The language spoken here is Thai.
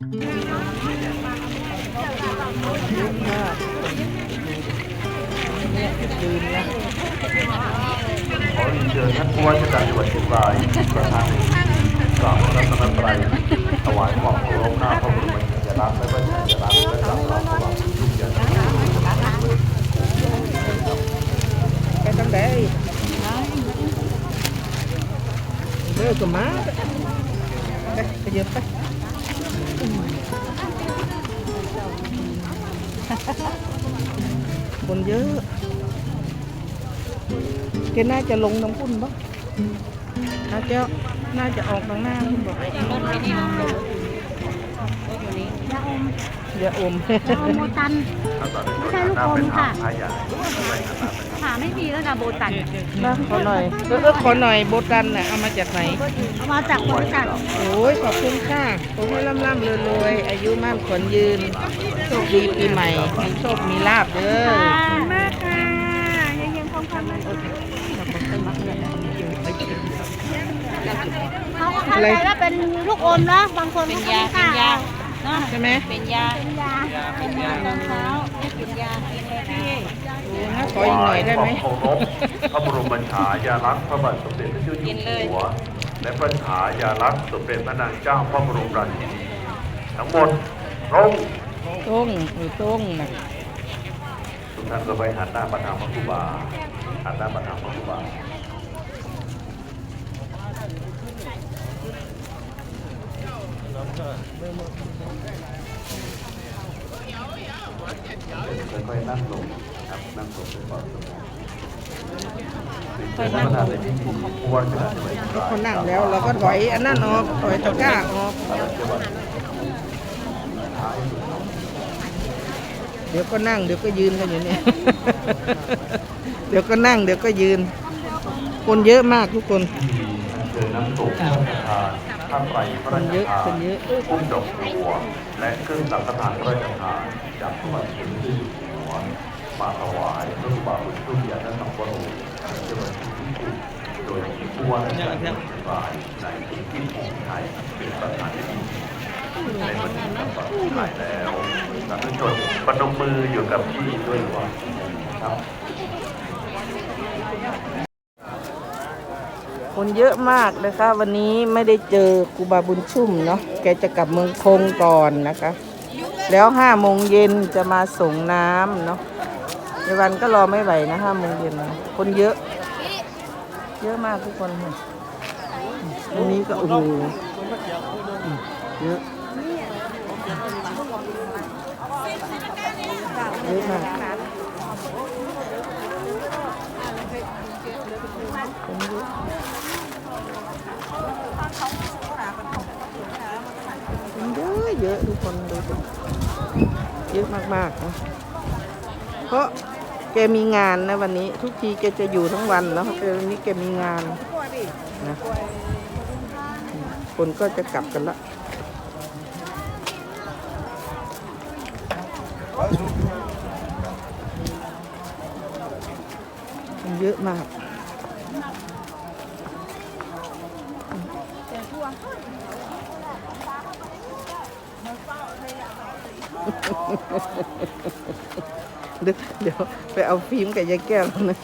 เยอะมากเนี่ยยืนนะขอเรียนเชิญท่านผู้ว่าราชการจังหวัดเชียงรายประธานในพิธีกราบพระรัตนตรัยถวายความเคารพหน้าพระบรมฉายาและพระฉายาและกราบลาถวายทุกอย่างไปทางไหนเลิกกับมาไปไปเยอะไป คนเยอะแกน่าจะลงน้ำพุ่นปะน่าจะน่าจะออกทางหน้าคุณบอกรถไปนี่รถอ ยู่นี่ยาอมอย่าอมยาอมโบตัน ไม่ใช่ลูกอมค่ะพระใหญ่หาไม่มีแล้วนะโบตันนะขอหน่อยเออเออขอหน่อยโบตันน่ะเอามาจากไหนเอามาจากคนจัดโอ้ยขอบคุณค่ะผมให้ร่ำร่ำรวยรวยอายุมั่นขวัญยืนโชคดีปีใหม่มีโชคมีลาบเด้อมากค่ะยังยังคงทำมันเขาก็เข้าใจว่าเป็นลูกอมนะบางคนเป็นยาเป็นยา เนาะใช่ไหมเป็นยาเป็นยาเป็นยาตอนเช้าไม่เป็นยาเป็นแค่โอ้นะขออีกหน่อยได้ไหมถวายความเคารพพระบรมฉายาลักษณ์พระบาทสมเด็จพระเจ้าอยู่หัว และพระฉายาลักษณ์สมเด็จพระนางเจ้าพระบรมราชินีทั้งหมดตรงต้งหรือต้งนะทุกท่านก็ไปหันหน้าประทางพระครูบาหันหน้าประทางพระครูบา ค่อยๆนั่งลงครับนั่งลงด้วยความสงบเป็นประธานในพิธีผู้ว่าราชการจังหวัดเชียงก็รายเขานั่งแล้วเราก็ถอยอันนั้นออกถอยตะกร้าออกเดี๋ยวก็นั่งเดี๋ยวก็ยืนกันอยู่เนี่ย เดี๋ยวก็นั่งเดี๋ยวก็ยืน คนเยอะมากทุกคนเชิญน้ำตก ผ้าไตรพระราชทานพุ่มดอกบัว และเครื่องสังฆทานพระราชทานจากพระบาทสมเด็จพระเจ้าอยู่หัวมาถวายพระครูบาบุญชุ่มยานสังวโรจังหวัดพิจิตรโดยมีผู้ว่าราชการจังหวัดเชียงรายนายพิพิธพงไทยเป็นประธานในพิธีในวันนี้ทำบัตรถ่ายแล้วสาธุชนประนมมืออยู่กับที่ด้วยว่าครับ คนเยอะมากนะคะ วันนี้ไม่ได้เจอครูบาบุญชุ่มเนาะแกจะกลับเมืองคงก่อนนะคะ แล้วห้าโมงเย็นจะมาส่งน้ำเนาะในวันก็รอไม่ไหวนะห้าโมงเย็นนะคนเยอะ เยอะมากทุกคนค่ะวันนี้ก็โอ้โหเยอะเยอะมาก เยอะทุกคนดูสิเยอะมากๆนะเพราะแกมีงานนะวันนี้ ทุกทีแกจะอยู่ทั้งวันแล้วแต่วันนี้แกมีงานนะคนก็จะกลับกันละเยอะมาก เดี๋ยวเดี๋ยวไปเอาฟิล์มกับยายแก้วนะ